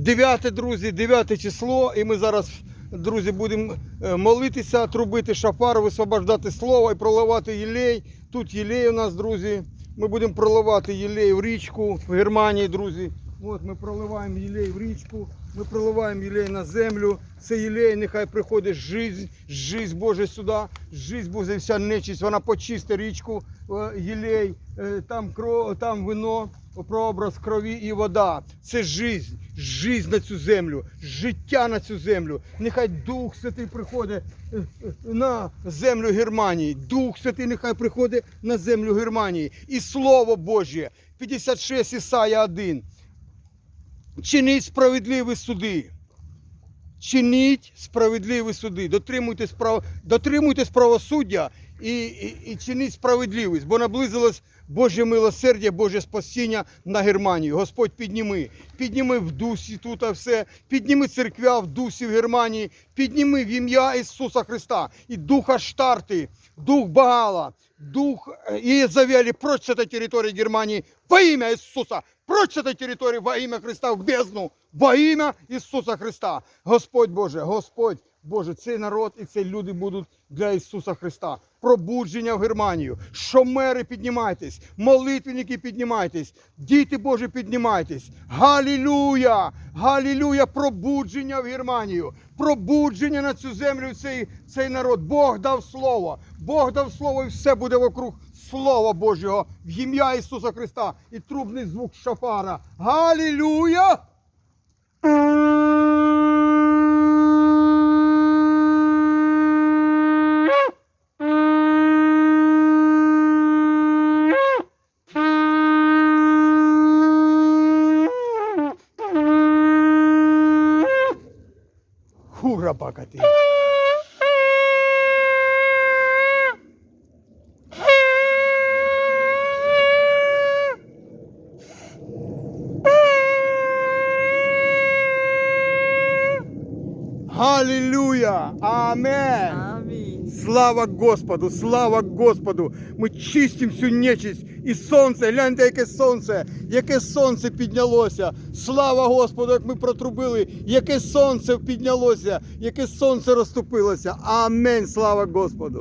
9, друзі, 9 число, і ми зараз, друзі, будемо е, молитися, трубити шафар, висвобождати слово і проливати єлей. Тут єлей у нас, друзі. Ми будемо проливати єлей в річку в Германії, друзі. От ми проливаємо єлей в річку, ми проливаємо єлей на землю. Це єлей, нехай приходить жизнь, жизнь Божа сюди, жизнь Божа, вся нечисть, вона почисти річку, е, єлей, е, там, кров, там вино, прообраз крові і вода. Це жизнь, жизнь на цю землю, життя на цю землю. Нехай Дух Святий приходить е, е, на землю Германії. Дух Святий нехай приходить на землю Германії. І Слово Божє, 56 Ісая 1. Чиніть справедливі суди. Чиніть справедливі суди. Дотримуйтесь, прав... Дотримуйтесь правосуддя і, і, і чиніть справедливість, бо наблизилось Боже милосердя, Боже спасіння на Германію. Господь підніми. Підніми в дусі тут все. Підніми церквя в дусі в Германії. Підніми в ім'я Ісуса Христа і духа Штарти, дух Багала, дух е, Иезавели, прочь с этой территории Германии во имя Иисуса, прочь с этой территории во имя Христа в бездну, во имя Ісуса Христа. Господь Боже, Господь Боже, цей народ і ці люди будуть для Ісуса Христа. Пробудження в Германію. Шомери піднімайтесь, молитвенники піднімайтесь, діти Божі піднімайтесь. Галілюя! Галілюя! Пробудження в Германію. Пробудження на цю землю, цей, цей народ. Бог дав слово. Бог дав слово і все буде вокруг Слова Божого в ім'я Ісуса Христа і трубний звук шафара. Галілюя! Hurra, Pacati. Аллилуйя! Амен! Слава Господу! Слава Господу! Ми чистимо всю нечисть і сонце. Гляньте, яке сонце, яке сонце піднялося. Слава Господу, як ми протрубили, яке сонце піднялося, яке сонце розступилося. Амінь. Слава Господу!